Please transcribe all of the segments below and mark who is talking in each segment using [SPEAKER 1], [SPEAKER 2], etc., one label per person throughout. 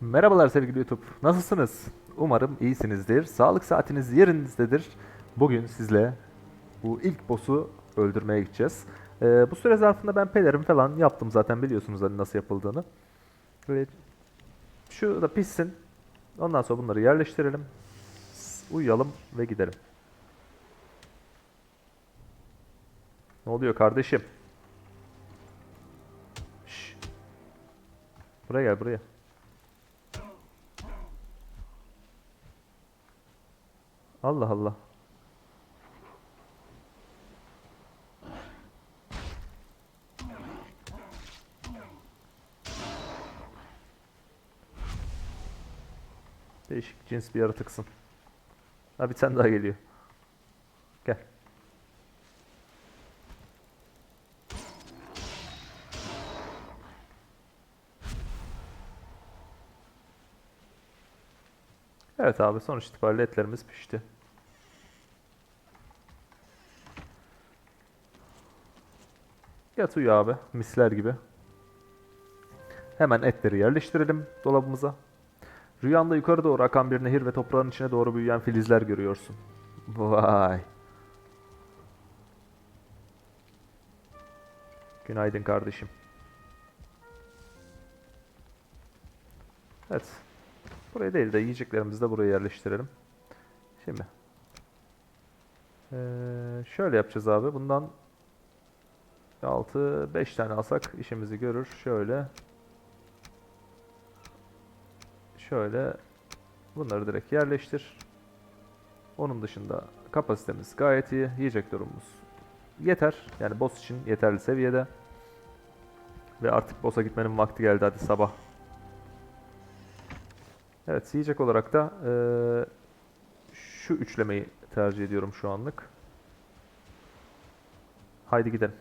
[SPEAKER 1] Merhabalar sevgili YouTube. Nasılsınız? Umarım iyisinizdir. Sağlık saatiniz yerinizdedir. Bugün sizle bu ilk boss'u öldürmeye gideceğiz. Ee, bu süre zarfında ben pelerin falan yaptım zaten biliyorsunuz hani nasıl yapıldığını. Böyle şu da pişsin. Ondan sonra bunları yerleştirelim. Uyuyalım ve gidelim. Ne oluyor kardeşim? Şş. Buraya gel buraya. Allah Allah. Değişik cins bir yaratıksın. Bir tane daha geliyor. Gel. Evet abi sonuç itibariyle etlerimiz pişti. Yat uyu abi misler gibi. Hemen etleri yerleştirelim dolabımıza. Rüyanda yukarı doğru akan bir nehir ve toprağın içine doğru büyüyen filizler görüyorsun. Vay. Günaydın kardeşim. Evet. Buraya değil de yiyeceklerimizi de buraya yerleştirelim. Şimdi. Ee, şöyle yapacağız abi. Bundan 6 5 tane alsak işimizi görür. Şöyle. Şöyle bunları direkt yerleştir. Onun dışında kapasitemiz gayet iyi. Yiyecek durumumuz yeter. Yani boss için yeterli seviyede. Ve artık boss'a gitmenin vakti geldi hadi sabah. Evet yiyecek olarak da eee, şu üçlemeyi tercih ediyorum şu anlık. Haydi gidelim.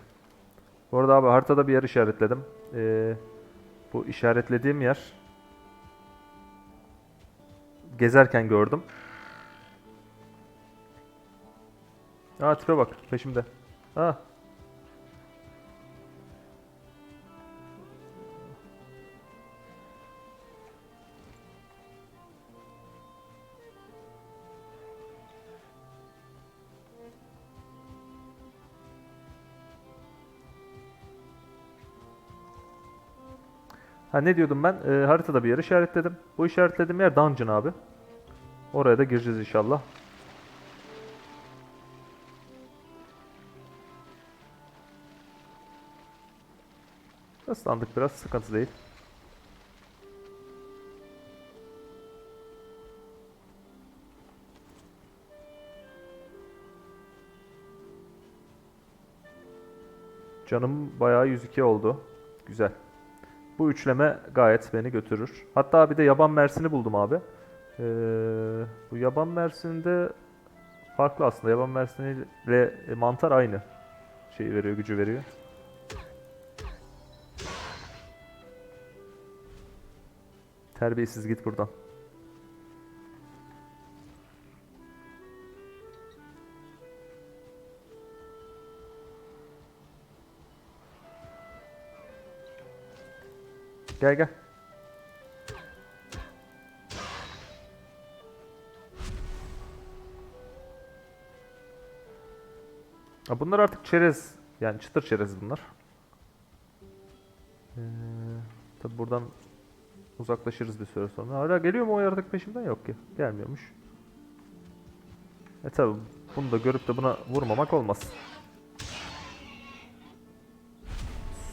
[SPEAKER 1] Bu arada abi haritada bir yer işaretledim. Eee, bu işaretlediğim yer gezerken gördüm. Aa tipe bak peşimde. Aa. Ha ne diyordum ben? Ee, haritada bir yer işaretledim. Bu işaretlediğim yer dungeon abi. Oraya da gireceğiz inşallah. Islandık biraz sıkıntı değil. Canım bayağı 102 oldu. Güzel. Bu üçleme gayet beni götürür. Hatta bir de yaban mersini buldum abi. Ee, bu yaban mersinde farklı aslında. Yaban mersiniyle mantar aynı şeyi veriyor, gücü veriyor. Terbiyesiz git buradan. Gel gel. Ha, bunlar artık çerez. Yani çıtır çerez bunlar. Ee, tabi buradan uzaklaşırız bir süre sonra. Hala geliyor mu o yaratık peşimden? Yok ki. Gelmiyormuş. E tabi bunu da görüp de buna vurmamak olmaz.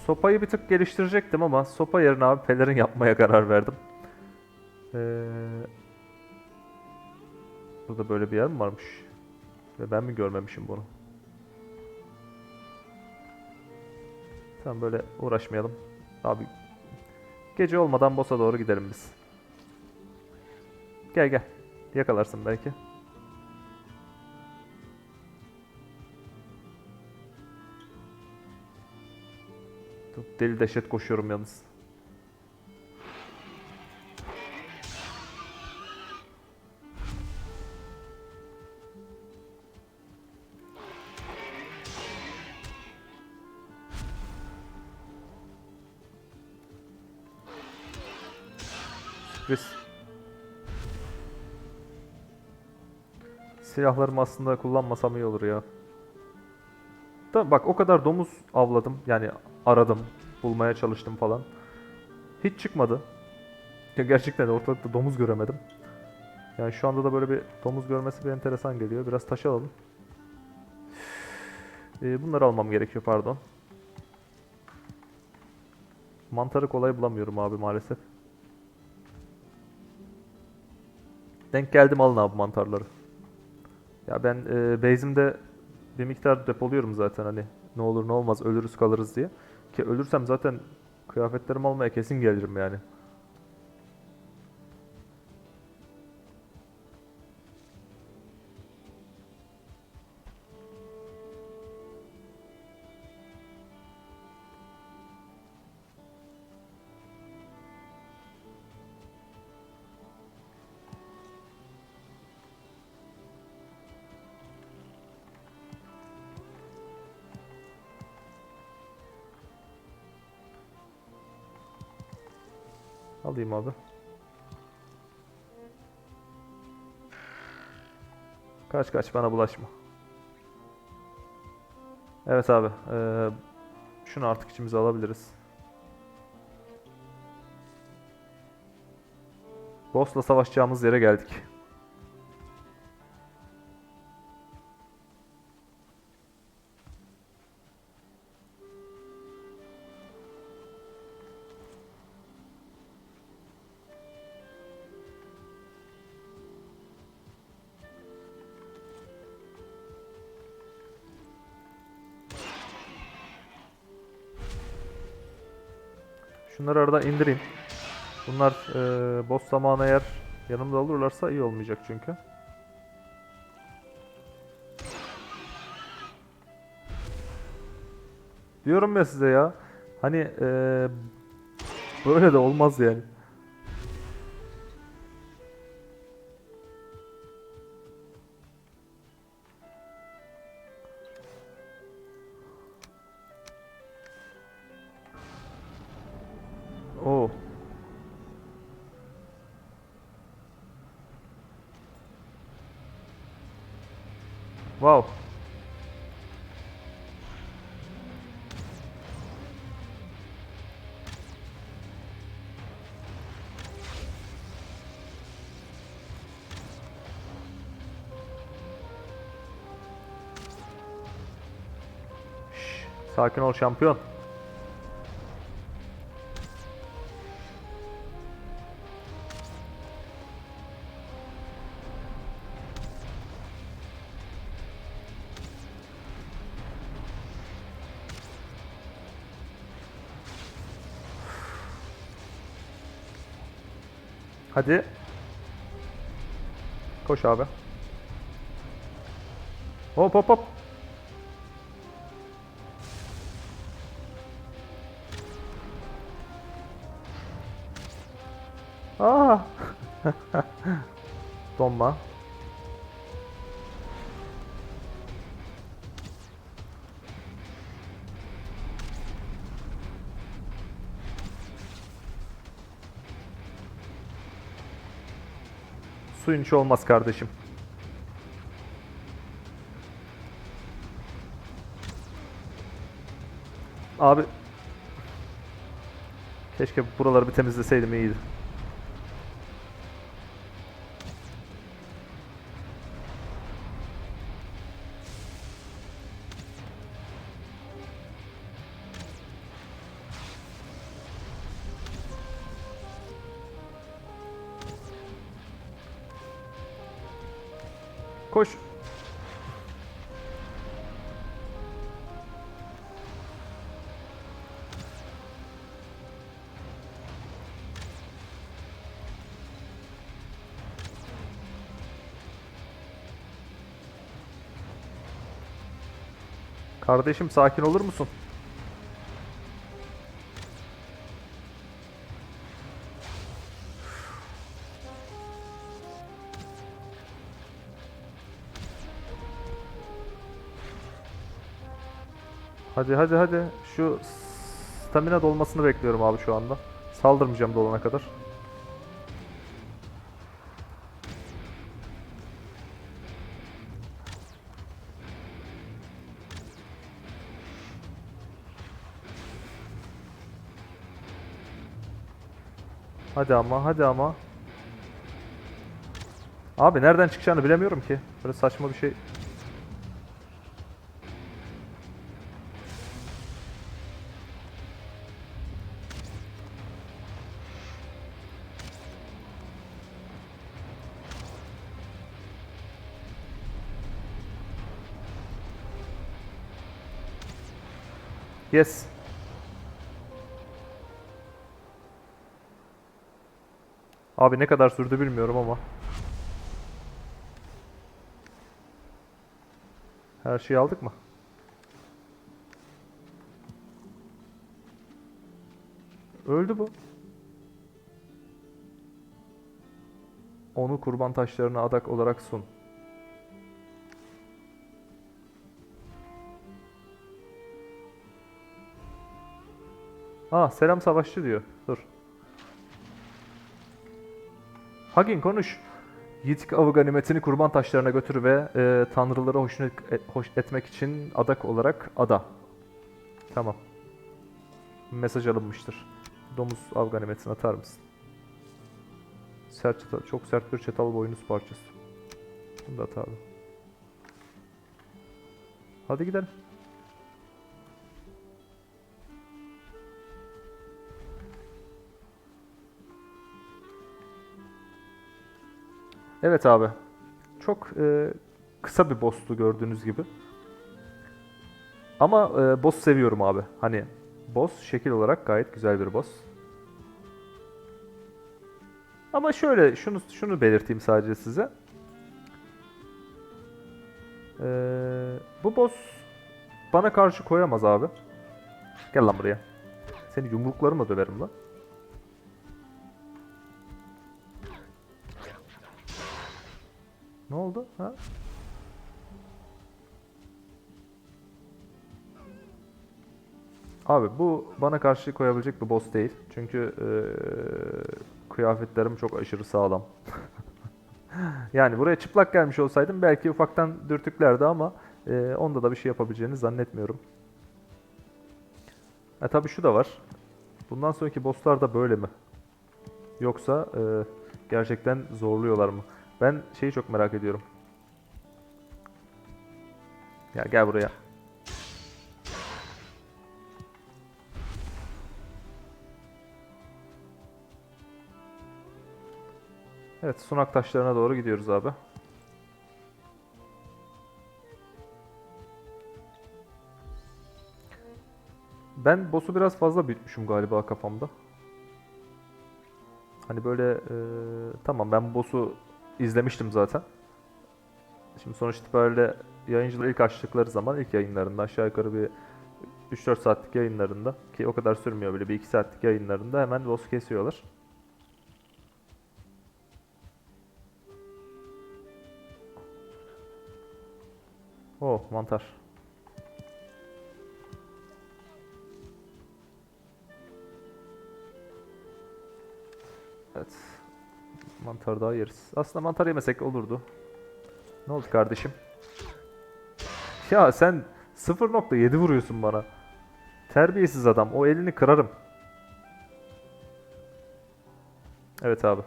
[SPEAKER 1] Sopayı bir tık geliştirecektim ama sopa yerine abi pelerin yapmaya karar verdim. Ee, burada böyle bir yer mi varmış? Ve ben mi görmemişim bunu? Tamam böyle uğraşmayalım. Abi gece olmadan boss'a doğru gidelim biz. Gel gel. Yakalarsın belki. Deli dehşet koşuyorum yalnız. sürpriz. Silahlarımı aslında kullanmasam iyi olur ya. Da bak o kadar domuz avladım. Yani aradım, bulmaya çalıştım falan. Hiç çıkmadı. Gerçekten ortalıkta domuz göremedim. Yani şu anda da böyle bir domuz görmesi bir enteresan geliyor. Biraz taş alalım. Ee, bunları almam gerekiyor pardon. Mantarı kolay bulamıyorum abi maalesef. Denk geldim alın abi mantarları. Ya ben e, base'imde bir miktar depoluyorum zaten hani ne olur ne olmaz ölürüz kalırız diye. Ki ölürsem zaten kıyafetlerimi almaya kesin gelirim yani. Alayım abi. Kaç kaç bana bulaşma. Evet abi. eee, şunu artık içimize alabiliriz. Boss'la savaşacağımız yere geldik. Şunları arada indireyim. Bunlar eee boss zamanı eğer yanımda olurlarsa iyi olmayacak çünkü. Diyorum ya size ya. Hani eee, böyle de olmaz yani. Wow. Sakin ol şampiyon. Hadi. Koş abi. Hop hop hop. Aa. Donma. Suyun içi olmaz kardeşim. Abi Keşke buraları bir temizleseydim iyiydi. Kardeşim sakin olur musun? Hadi hadi hadi. Şu stamina dolmasını bekliyorum abi şu anda. Saldırmayacağım dolana kadar. Hadi ama hadi ama. Abi nereden çıkacağını bilemiyorum ki. Böyle saçma bir şey. Yes. Abi ne kadar sürdü bilmiyorum ama. Her şeyi aldık mı? Öldü bu. Onu kurban taşlarına adak olarak sun. Ah selam savaşçı diyor. Dur. Hagin konuş. Yitik avı ganimetini kurban taşlarına götür ve e, tanrılara hoşnut et- hoş etmek için adak olarak ada. Tamam. Mesaj alınmıştır. Domuz av ganimetini atar mısın? Sert çatal, çok sert bir çatal boynuz parçası. Bunu da at abi. Hadi gidelim. Evet abi. Çok e, kısa bir boss'tu gördüğünüz gibi. Ama e, boss seviyorum abi. Hani boss şekil olarak gayet güzel bir boss. Ama şöyle şunu şunu belirteyim sadece size. Ee, bu boss bana karşı koyamaz abi. Gel lan buraya. Seni yumruklarımla döverim lan. Ne oldu? Ha? Abi bu bana karşı koyabilecek bir boss değil. Çünkü eee, kıyafetlerim çok aşırı sağlam. yani buraya çıplak gelmiş olsaydım belki ufaktan dürtüklerdi ama eee, onda da bir şey yapabileceğini zannetmiyorum. E tabi şu da var. Bundan sonraki bosslar da böyle mi? Yoksa eee, gerçekten zorluyorlar mı? Ben şeyi çok merak ediyorum. Ya gel buraya. Evet, sunak taşlarına doğru gidiyoruz abi. Ben boss'u biraz fazla büyütmüşüm galiba kafamda. Hani böyle eee, tamam ben boss'u izlemiştim zaten. Şimdi sonuç itibariyle yayıncılar ilk açtıkları zaman ilk yayınlarında aşağı yukarı bir 3-4 saatlik yayınlarında ki o kadar sürmüyor bile bir 2 saatlik yayınlarında hemen boss kesiyorlar. Oh mantar. Mantar daha yeriz. Aslında mantar yemesek olurdu. Ne oldu kardeşim? Ya sen 0.7 vuruyorsun bana. Terbiyesiz adam. O elini kırarım. Evet abi.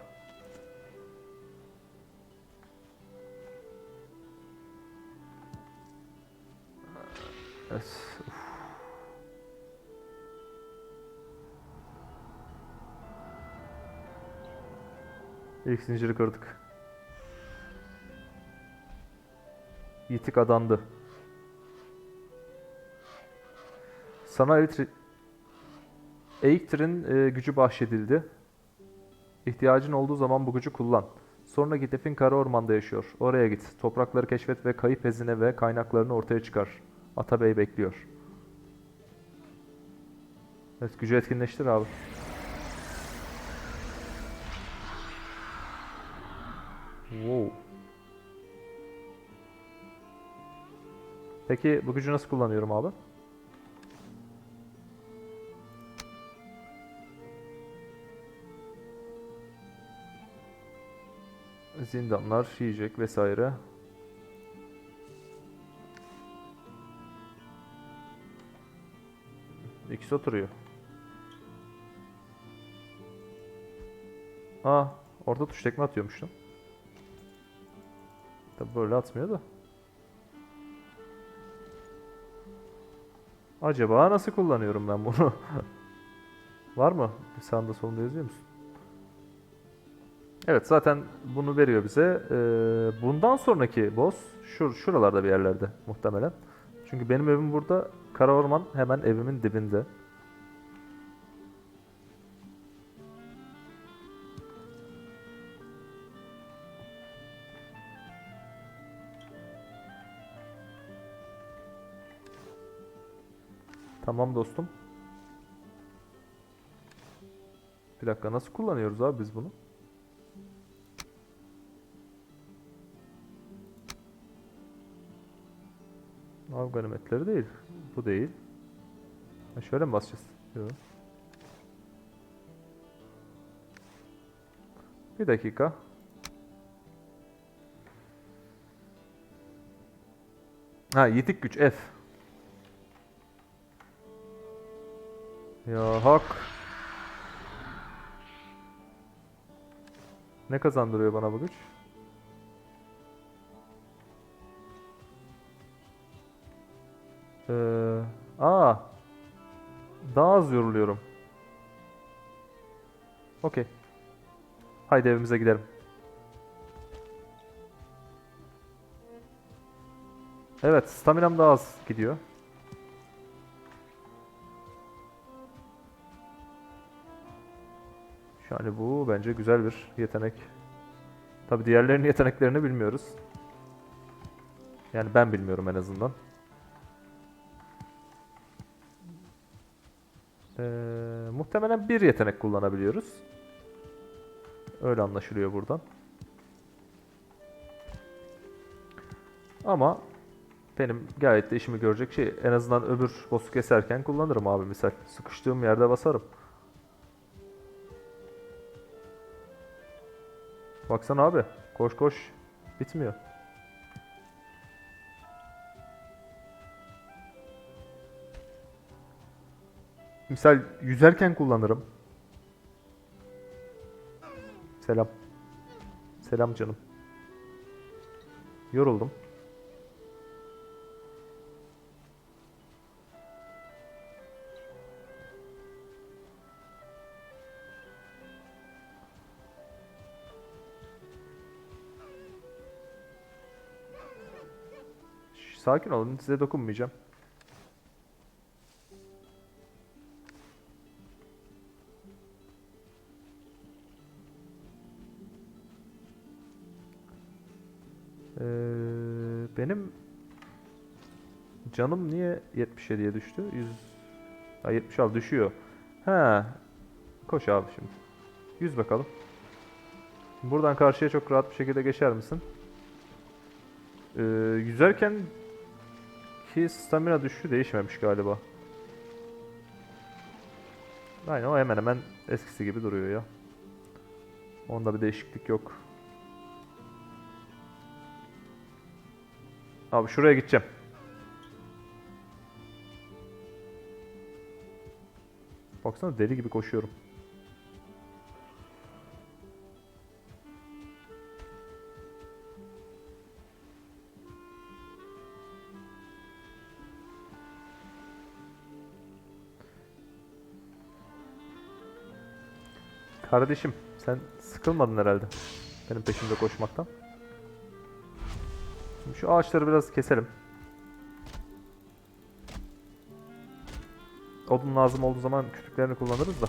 [SPEAKER 1] İlk zinciri kırdık. Yitik adandı. Sana Elitri... Eiktir'in e, gücü bahşedildi. İhtiyacın olduğu zaman bu gücü kullan. Sonra Gidef'in kara ormanda yaşıyor. Oraya git. Toprakları keşfet ve kayıp hazine ve kaynaklarını ortaya çıkar. Atabey bekliyor. Evet gücü etkinleştir abi. Wow. Peki bu gücü nasıl kullanıyorum abi? Zindanlar, yiyecek vesaire. İkisi oturuyor. Aa orada tuş tekme atıyormuştum. Tabi böyle atmıyor da. Acaba nasıl kullanıyorum ben bunu? Var mı? Sağında solunda yazıyor musun? Evet zaten bunu veriyor bize. Ee, bundan sonraki boss şur şuralarda bir yerlerde muhtemelen. Çünkü benim evim burada. Kara Orman hemen evimin dibinde. Tamam dostum. Bir dakika nasıl kullanıyoruz abi biz bunu? Av ganimetleri değil. Bu değil. Ha şöyle mi basacağız? Yok. Bir dakika. Ha yitik güç F. Hak. Ne kazandırıyor bana bu güç? Ee, aa. Daha az yoruluyorum. Okey. Haydi evimize gidelim. Evet, staminam daha az gidiyor. Yani bu bence güzel bir yetenek. Tabi diğerlerinin yeteneklerini bilmiyoruz. Yani ben bilmiyorum en azından. Ee, muhtemelen bir yetenek kullanabiliyoruz. Öyle anlaşılıyor buradan. Ama benim gayet de işimi görecek şey en azından öbür boss'u keserken kullanırım abi misal. Sıkıştığım yerde basarım. Baksana abi. Koş koş. Bitmiyor. Misal yüzerken kullanırım. Selam. Selam canım. Yoruldum. Sakin olun, size dokunmayacağım. Ee, benim canım niye 77'ye düştü? 100 ha, 76 düşüyor. Ha. Koş abi şimdi. 100 bakalım. Buradan karşıya çok rahat bir şekilde geçer misin? Ee, yüzerken ki stamina düşüşü değişmemiş galiba. Aynen o hemen hemen eskisi gibi duruyor ya. Onda bir değişiklik yok. Abi şuraya gideceğim. Baksana deli gibi koşuyorum. Kardeşim sen sıkılmadın herhalde. Benim peşimde koşmaktan. Şimdi şu ağaçları biraz keselim. Odun lazım olduğu zaman kütüklerini kullanırız da.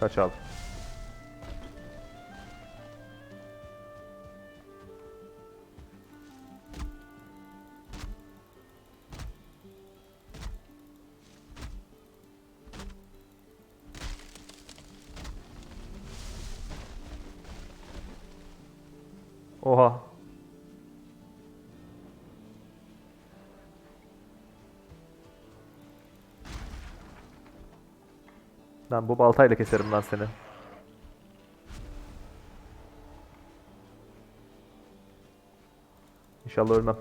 [SPEAKER 1] Kaç Oha. Ben bu baltayla keserim lan seni. İnşallah ölmem.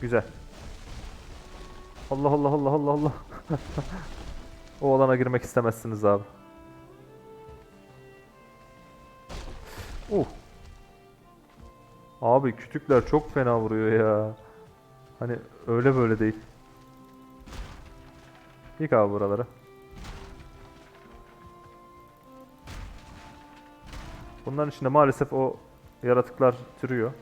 [SPEAKER 1] Güzel. Allah Allah Allah Allah Allah. o alana girmek istemezsiniz abi. Uh. Abi kütükler çok fena vuruyor ya. Hani öyle böyle değil. Yık abi buraları. Bunların içinde maalesef o yaratıklar türüyor.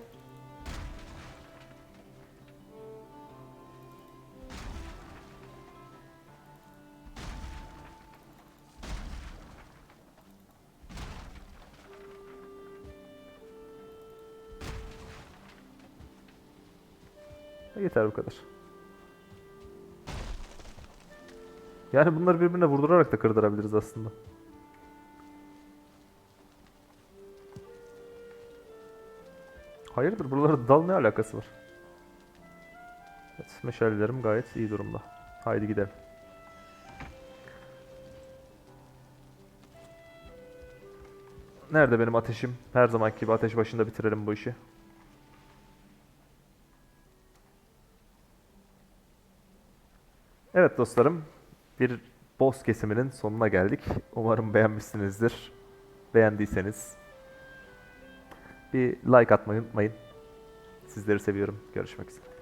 [SPEAKER 1] Yani bunları birbirine vurdurarak da kırdırabiliriz aslında. Hayırdır buralarda dal ne alakası var? Evet, meşalelerim gayet iyi durumda. Haydi gidelim. Nerede benim ateşim? Her zamanki gibi ateş başında bitirelim bu işi. Evet dostlarım, bir boss kesiminin sonuna geldik. Umarım beğenmişsinizdir. Beğendiyseniz bir like atmayı unutmayın. Sizleri seviyorum. Görüşmek üzere.